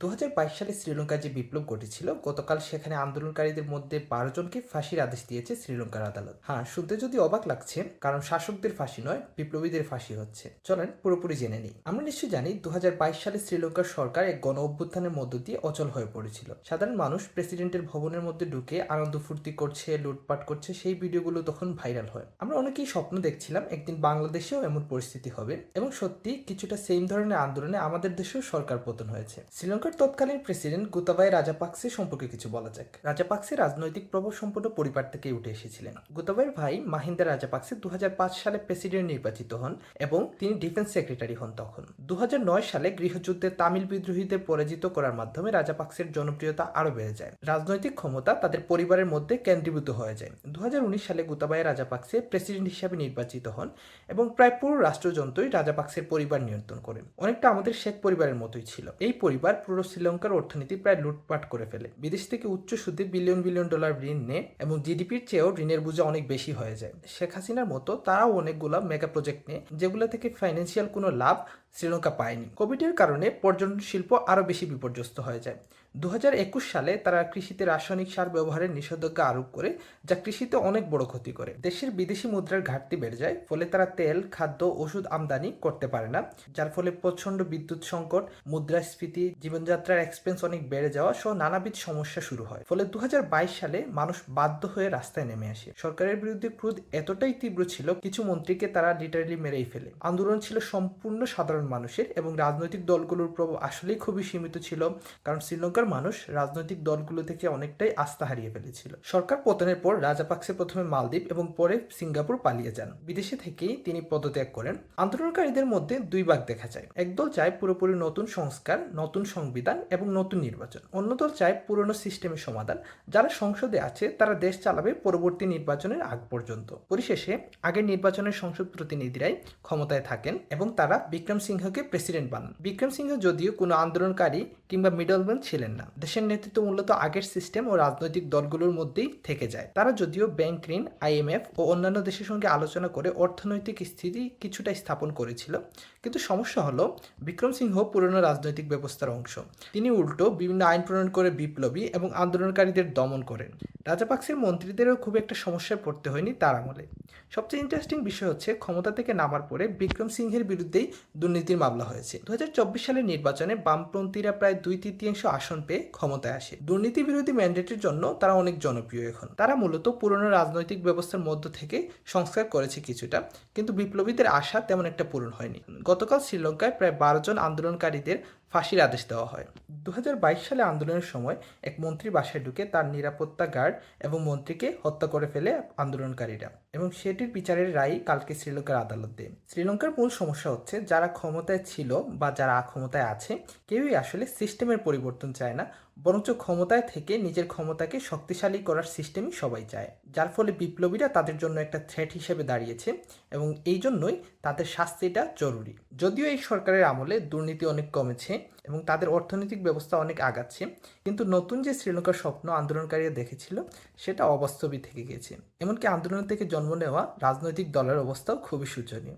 দু হাজার বাইশ সালে শ্রীলঙ্কায় যে বিপ্লব ঘটেছিল, গতকাল সেখানে আন্দোলনকারীদের মধ্যে বারো জনকে ফাঁসির আদেশ দিয়েছে শ্রীলঙ্কার আদালত। হ্যাঁ শুনতে যদি অবাক লাগছে, কারণ শাসকদের ফাঁসি নয়, বিপ্লবীদের ফাঁসি হচ্ছে। চলেন পুরোপুরি জেনে নিই। আমরা নিশ্চয়ই জানি দুই হাজার বাইশ সালে শ্রীলঙ্কার সরকার এক গণ অভ্যুত্থানের মধ্য দিয়ে অচল হয়ে পড়েছিল। সাধারণ মানুষ প্রেসিডেন্টের ভবনের মধ্যে ঢুকে আনন্দ ফুর্তি করছে, লুটপাট করছে, সেই ভিডিওগুলো তখন ভাইরাল হয়। আমরা অনেকেই স্বপ্ন দেখছিলাম একদিন বাংলাদেশেও এমন পরিস্থিতি হবে এবং সত্যি কিছুটা সেম ধরনের আন্দোলনে আমাদের দেশেও সরকার পতন হয়েছে। শ্রীলঙ্কার তৎকালীন প্রেসিডেন্ট গোতাবাই রাজাপাক্সে সম্পর্কে কিছু বলা যাক। রাজাপাক্সে রাজনৈতিক প্রভাব সম্পন্ন পরিবার থেকে উঠে এসেছিলেন। গোতাবাইয়ের ভাই মাহিন্দা রাজাপাক্সে দু সালে প্রেসিডেন্ট নির্বাচিত হন এবং তিনি ডিফেন্স সেক্রেটারি হন তখন। দু সালে গৃহযুদ্ধে তামিল বিদ্রোহীদের পরাজিত করার মাধ্যমে রাজাপাক্সের জনপ্রিয়তা আরও বেড়ে যায়। রাজনৈতিক ক্ষমতা তাদের পরিবারের মধ্যে কেন্দ্রীভূত হয়ে যায়। দু হাজার উনিশ সালে গোতাবাই রাজাপাক্সে প্রেসিডেন্ট হিসাবে নির্বাচিত হন এবং প্রায় পুরো রাষ্ট্রযন্ত্রই রাজাপাক্সের পরিবার নিয়ন্ত্রণ করেন। অনেকটা আমাদের শেখ পরিবারের মতোই ছিল। এই পরিবার পুরো শ্রীলঙ্কার অর্থনীতি প্রায় লুটপাট করে ফেলে। বিদেশ থেকে উচ্চ সুদে বিলিয়ন বিলিয়ন ডলার ঋণ নেয় এবং জিডিপির চেয়েও ঋণের বোঝা অনেক বেশি হয়ে যায়। শেখ হাসিনার মতো তারাও অনেকগুলো মেগা প্রজেক্ট নেয়, যেগুলো থেকে ফাইন্যান্সিয়াল কোনো লাভ শ্রীলঙ্কা পায়নি। কোভিডের কারণে পর্যটন শিল্প আরও বেশি বিপর্যস্ত হয়ে যায়। দু হাজার একুশ সালে তারা কৃষিতে রাসায়নিক সার ব্যবহারের নিষেধাজ্ঞা আরোপ করে, যা কৃষিতে অনেক বড় ক্ষতি করে। দেশের বিদেশি মুদ্রার ঘাটতি বেড়ে যায়, ফলে তারা তেল, খাদ্য, ওষুধ আমদানি করতে পারে না, যার ফলে প্রচণ্ড বিদ্যুৎ সংকট, মুদ্রাস্ফীতি, জীবনযাত্রার এক্সপেন্স অনেক বেড়ে যাওয়া সহ নানাবিধ সমস্যা শুরু হয়। ফলে দু হাজার বাইশ সালে মানুষ বাধ্য হয়ে রাস্তায় নেমে আসে। সরকারের বিরুদ্ধে ক্রোধ এতটাই তীব্র ছিল, কিছু মন্ত্রীকে তারা লিটারেলি মেরেই ফেলে। আন্দোলন ছিল সম্পূর্ণ সাধারণ মানুষের এবং রাজনৈতিক দলগুলোর প্রভাব আসলেই খুবই সীমিত ছিল, কারণ শ্রীলঙ্কার মানুষ রাজনৈতিক দলগুলো থেকে অনেকটাই আস্থা হারিয়ে ফেলেছিল। সরকার পতনের পর রাজাপাকসে প্রথমে মালদ্বীপ এবং পরে সিঙ্গাপুর পালিয়ে যান। বিদেশে থেকেই তিনি পদত্যাগ করেন। আন্দোলনকারীদের মধ্যে দুই ভাগ দেখা যায়। একদল চায় পুরোপুরি নতুন সংস্কার, নতুন সংবিধান এবং নতুন নির্বাচন। অন্য দল চায় পুরনো সিস্টেমের সমাধান। যারা সংসদে আছে, তারা দেশ চালাবে পরবর্তী নির্বাচনের আগ পর্যন্ত। পরিশেষে আগের নির্বাচনের সংসদ প্রতিনিধিরাই ক্ষমতায় থাকেন এবং তারা বিক্রম সিংহকে প্রেসিডেন্ট বানান। বিক্রম সিংহ যদিও কোনো আন্দোলনকারী কিংবা মিডলম্যান ছিলেন না। দেশের নেতৃত্ব মূলত আগের সিস্টেম ও রাজনৈতিক দলগুলোর মধ্যেই থেকে যায়। তারা যদিও ব্যাংক ঋণ আইএমএফ ও অন্যান্য দেশের সঙ্গে আলোচনা করে অর্থনৈতিক স্থিতি কিছুটা স্থাপন করেছিল। কিন্তু সমস্যা হলো, বিক্রম সিংহ পুরনো রাজনৈতিক ব্যবস্থার অংশ। তিনি উল্টো বিভিন্ন আইন প্রণয়ন করে বিপ্লবী এবং আন্দোলনকারীদের দমন করেন। রাজাপাক্সের মন্ত্রীদেরও খুব একটা সমস্যায় পড়তে হয়নি তার আমলে। সবচেয়ে ইন্টারেস্টিং বিষয় হচ্ছে, ক্ষমতা থেকে নামার পরে বিক্রম সিংহের বিরুদ্ধেই দুর্নীতির মামলা হয়েছে। দু সালের নির্বাচনে বামপন্থীরা প্রায় দুই তৃতীয়াংশ আসন পেয়ে ক্ষমতায় আসে। দুর্নীতি বিরোধী ম্যান্ডেটের জন্য তারা অনেক জনপ্রিয় এখন। তারা মূলত পুরনো রাজনৈতিক ব্যবস্থার মধ্য থেকে সংস্কার করেছে কিছুটা, কিন্তু বিপ্লবীদের আশা তেমন একটা পূরণ হয়নি। গতকাল শ্রীলঙ্কায় প্রায় বারো জন আন্দোলনকারীদের ফাঁসির আদেশ দেওয়া হয়। দু হাজার বাইশ সালে আন্দোলনের সময় এক মন্ত্রী বাসায় ঢুকে তার নিরাপত্তা গার্ড এবং মন্ত্রীকে হত্যা করে ফেলে আন্দোলনকারীরা এবং সেটির বিচারের রায় কালকে শ্রীলঙ্কার আদালত দেয় শ্রীলঙ্কার মূল সমস্যা হচ্ছে, যারা ক্ষমতায় ছিল বা যারা ক্ষমতায় আছে, কেউই আসলে সিস্টেমের পরিবর্তন চায় না। বরঞ্চ ক্ষমতায় থেকে নিজের ক্ষমতাকে শক্তিশালী করার সিস্টেমই সবাই চায়। যার ফলে বিপ্লবীরা তাদের জন্য একটা থ্রেট হিসেবে দাঁড়িয়েছে এবং এই জন্যই তাদের শাস্তিটা জরুরি। যদিও এই সরকারের আমলে দুর্নীতি অনেক কমেছে এবং তাদের অর্থনৈতিক ব্যবস্থা অনেক আগাচ্ছে, কিন্তু নতুন যে শ্রীলঙ্কার স্বপ্ন আন্দোলনকারীরা দেখেছিল, সেটা অবাস্তবই থেকে গেছে এমনকি আন্দোলন থেকে জন্ম নেওয়া রাজনৈতিক দলের অবস্থাও খুবই শোচনীয়।